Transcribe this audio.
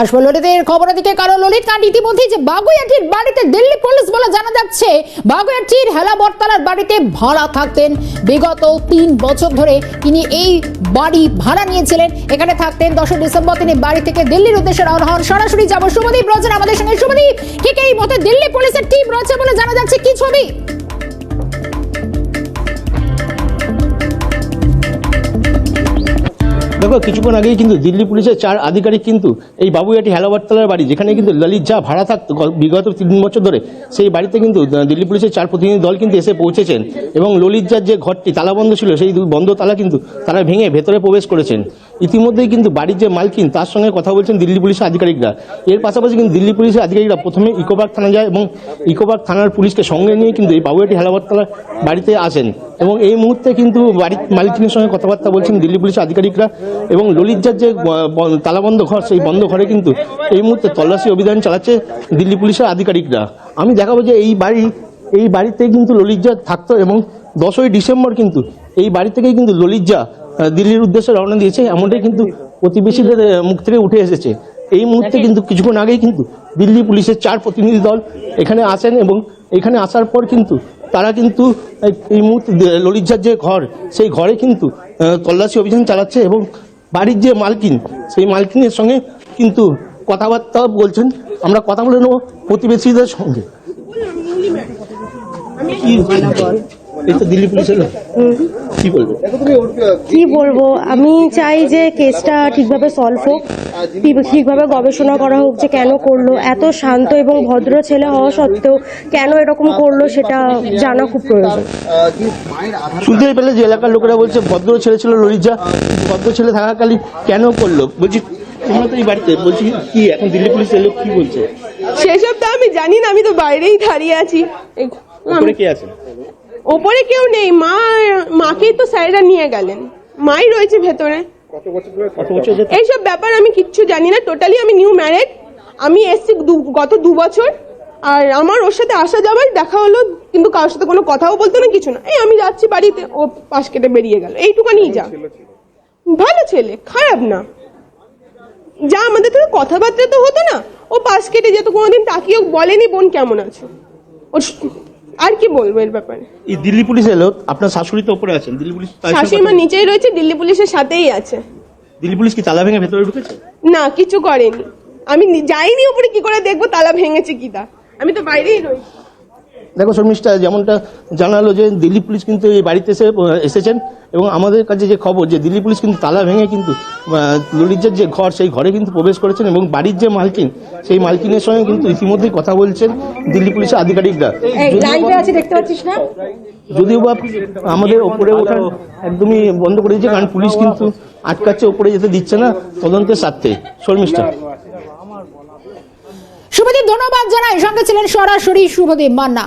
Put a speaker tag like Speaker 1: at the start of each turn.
Speaker 1: আসব ললিতের খবরের দিকে, কারণ ললিত কাণ্ড ইতিমধ্যে যে বাগুইয়াটির বাড়িতে দিল্লি পুলিশ বলে জানা যাচ্ছে, বাগুইয়াটির হেলা বরতলার বাড়িতে ভাড়া থাকতেন। বিগত তিন বছর ধরে তিনি এই বাড়ি ভাড়া নিয়েছিলেন। এখানে থাকতেন, দশই ডিসেম্বর তিনি বাড়ি থেকে দিল্লির উদ্দেশ্যে রওনা হন। সরাসরি যাব, শুভদীপ রয়েছেন আমাদের সঙ্গে। শুভদীপ, ঠিক এই মতে দিল্লি পুলিশের টিম রয়েছে বলে জানা যাচ্ছে। কি ছবি?
Speaker 2: দেখো, কিছুক্ষণ আগেই কিন্তু দিল্লি পুলিশের চার আধিকারিক কিন্তু এই বাবুয়াটি হেলাবারতলার বাড়ি, যেখানে কিন্তু ললিত যা ভাড়া থাকতো বিগত তিন বছর ধরে, সেই বাড়িতে কিন্তু দিল্লি পুলিশের চার প্রতিনিধি দল কিন্তু এসে পৌঁছেছেন এবং ললিত যার যে ঘরটি তালাবন্ধ ছিল, সেই বন্ধ তালা কিন্তু তারা ভেঙে ভেতরে প্রবেশ করেছেন। ইতিমধ্যেই কিন্তু বাড়ির যে মালকিন, তার সঙ্গে কথা বলছেন দিল্লি পুলিশের আধিকারিকরা। এর পাশাপাশি কিন্তু দিল্লি পুলিশের আধিকারিকরা প্রথমে ইকোপার্ক থানা যায় এবং ইকোপার্ক থানার পুলিশকে সঙ্গে নিয়ে কিন্তু এই বাবুয়াটি হেলাবারতলার বাড়িতে আসেন। এবং এই মুহূর্তে কিন্তু বাড়ির মালিকিনের সঙ্গে কথাবার্তা বলছেন দিল্লি পুলিশের আধিকারিকরা এবং ললিতজার যে তালাবন্ধ ঘর, সেই বন্ধ ঘরে কিন্তু এই মুহূর্তে তল্লাশি অভিযান চালাচ্ছে দিল্লি পুলিশের আধিকারিকরা। আমি দেখাবো যে এই বাড়ি, এই বাড়িতে কিন্তু ললিতজা থাকতো এবং দশই ডিসেম্বর কিন্তু এই বাড়ি থেকেই কিন্তু ললিতজা দিল্লির উদ্দেশ্যে রওনা দিয়েছে, এমনটাই কিন্তু প্রতিবেশীদের মুখ থেকে উঠে এসেছে। এই মুহূর্তে কিন্তু কিছুক্ষণ আগেই কিন্তু দিল্লি পুলিশের চার প্রতিনিধি দল এখানে আসেন এবং এখানে আসার পর কিন্তু তারা কিন্তু এই- মুহূর্তে ললিতঝার যে ঘর সেই ঘরে কিন্তু তল্লাশি অভিযান চালাচ্ছে এবং বাড়ির যে মালকিন সেই মালকিনের সঙ্গে কিন্তু কথাবার্তা বলছেন। আমরা কথা বলে নেব প্রতিবেশীদের সঙ্গে। কি এই তো দিল্লি পুলিশের লোক। কি বলব?
Speaker 3: কি বলব? আমি চাই যে কেসটা ঠিকভাবে সলভ হোক ঠিকভাবে গবেষণা করা হোক যে কেন করল এত শান্ত এবং ভদ্র ছেলে হওয়া সত্ত্বেও কেন এরকম করল সেটা জানা খুব প্রয়োজন।
Speaker 2: শুনতেই পেলে যে এলাকার লোকেরা বলছে ভদ্র ছেলে ছিল ললিজা ভদ্র ছেলে থাকাকালীন কেন করল? বলছি তোমরা তো এই বাড়িতে বলছি কি এখন দিল্লি পুলিশ এলো কি বলছে?
Speaker 4: সেসব তো আমি জানি না আমি তো বাইরেই দাঁড়িয়ে আছি।
Speaker 2: কে আছে?
Speaker 4: ওপরে কেউ নেই। মা মাকেই তো স্যারেরা নিয়ে গেলেন। মাই রয়েছে ভেতরে। এইসব ব্যাপার আমি কিচ্ছু জানি না। টোটালি আমি নিউ ম্যারেড আমি এসছি গত দু বছর। আর আমার ওর সাথে আসা যাবার দেখা হলো কিন্তু কারোর সাথে কোনো কথাও বলতো না কিছু না। এই আমি যাচ্ছি বাড়িতে ও পাশ কেটে বেরিয়ে গেল। এইটুকানি যা। ভালো ছেলে খারাপ না। যা আমাদের থেকে কথাবার্তা তো হতো না। ও পাশ কেটে যেত কোনোদিন তাকিয়েও বলেনি বোন কেমন আছে। ওর আর কি বলব এর ব্যাপারে?
Speaker 2: এই দিল্লি পুলিশ এলো আপনার শাশুড়ি তো উপরে আছেন দিল্লি পুলিশ
Speaker 4: শাশুড়ি মা নিচেই রয়েছে দিল্লি পুলিশের সাথেই আছে।
Speaker 2: দিল্লি পুলিশ কি তালা ভেঙে ভেতরে ঢুকেছে?
Speaker 4: না কিছু করেনি। আমি যাইনি উপরে কি করে দেখব তালা ভেঙেছে কি তা? আমি তো বাইরেই রয়েছি।
Speaker 2: দেখো শর্মিষ্ঠা যেমনটা জানালো যে দিল্লি পুলিশ কিন্তু এই বাড়িতে এসে এসেছেন এবং আমাদের কাছে যে খবর যে দিল্লি পুলিশ কিন্তু তালা ভেঙে কিন্তু ললিতের যে ঘর সেই ঘরে কিন্তু প্রবেশ করেছেন এবং বাড়ির যে মালকিন সেই মালকিনের সঙ্গে কিন্তু ইতিমধ্যেই কথা বলছেন দিল্লি পুলিশের আধিকারিকরা। যদিও বা- আমাদের ওপরে ওঠার একদমই বন্ধ করে দিয়েছে কারণ পুলিশ কিন্তু আটকাচ্ছে ওপরে যেতে দিচ্ছে না তদন্তের স্বার্থে। শর্মিষ্ঠা।
Speaker 1: শুভদীপ ধন্যবাদ জানাই। সঙ্গে ছিলেন সরাসরি শুভদীপ মান্না।